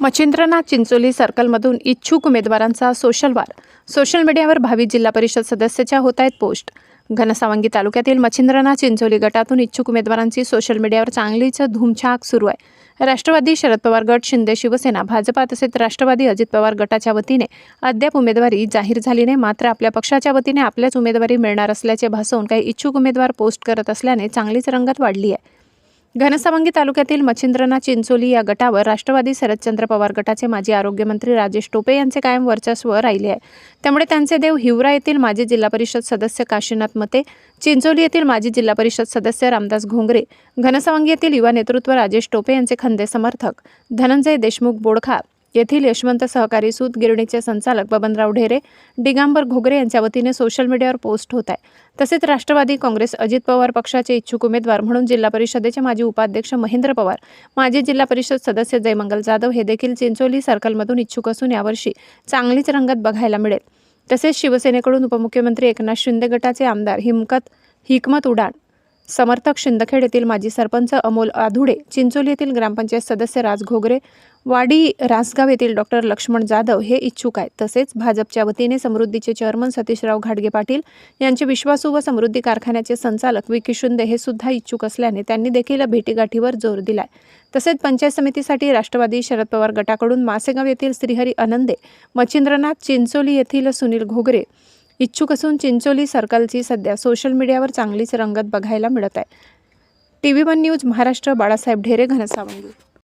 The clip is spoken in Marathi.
मच्छिंद्रनाथ चिंचोली सर्कलमधून इच्छुक उमेदवारांचा सोशल वार. सोशल मीडियावर भावी जिल्हा परिषद सदस्याच्या होत आहेत पोस्ट. घनसावंगी तालुक्यातील मच्छिंद्रनाथ चिंचोली गटातून इच्छुक उमेदवारांची सोशल मीडियावर चांगलीच धूमछाक सुरू आहे. राष्ट्रवादी शरद पवार गट शिंदे शिवसेना भाजपा तसेच राष्ट्रवादी अजित पवार गटाच्या वतीने अद्याप उमेदवारी जाहीर झाली नाही मात्र आपल्या पक्षाच्या वतीने आपल्याच उमेदवारी मिळणार असल्याचे भासवून काही इच्छुक उमेदवार पोस्ट करत असल्याने चांगलीच रंगत वाढली आहे. घनसावंगी तालुक्यातील मच्छिंद्रनाथ चिंचोली या गटावर राष्ट्रवादी शरदचंद्र पवार गटाचे माजी आरोग्यमंत्री राजेश टोपे यांचे कायम वर्चस्व राहिले आहे. त्यामुळे त्यांचे देव हिवरा येथील माजी जिल्हा परिषद सदस्य काशीनाथ मते चिंचोली येथील माजी जिल्हा परिषद सदस्य रामदास घोंगरे घनसावंगी येथील युवा नेतृत्व राजेश टोपे यांचे खंदे समर्थक धनंजय देशमुख बोडखा येथील यशवंत सहकारी सूत गिरणीचे संचालक बबनराव ढेरे दिगांबर घोगरे यांच्या वतीने सोशल मीडियावर पोस्ट होत आहे. तसेच राष्ट्रवादी काँग्रेस अजित पवार पक्षाचे इच्छुक उमेदवार म्हणून जिल्हा परिषदेचे माजी उपाध्यक्ष महेंद्र पवार माजी जिल्हा परिषद सदस्य जयमंगल जाधव हे देखील चिंचोली सर्कलमधून इच्छुक असून यावर्षी चांगलीच रंगत बघायला मिळेल. तसेच शिवसेनेकडून उपमुख्यमंत्री एकनाथ शिंदे गटाचे आमदार हिमकत हिकमत उडाण समर्थक शिंदखेड येथील माजी सरपंच अमोल आधुडे चिंचोली येथील ग्रामपंचायत सदस्य राज घोगरे वाडी रासगाव येथील डॉक्टर लक्ष्मण जाधव हे इच्छुक आहेत. तसेच भाजपच्या वतीने समृद्धीचे चेअरमन सतीशराव घाटगे पाटील यांचे विश्वासू व समृद्धी कारखान्याचे संचालक विकी शिंदे हे सुद्धा इच्छुक असल्याने त्यांनी देखील भेटीगाठीवर जोर दिलाय. तसेच पंचायत समितीसाठी राष्ट्रवादी शरद पवार गटाकडून मासेगाव येथील श्रीहरी आनंदे मच्छिंद्रनाथ चिंचोली येथील सुनील घोगरे इच्छुक असून चिंचोली सर्कलची सध्या सोशल मीडियावर चांगलीच रंगत बघायला मिळत आहे. T V one news Maharashtra Balasaheb Dhere Ghansawangi.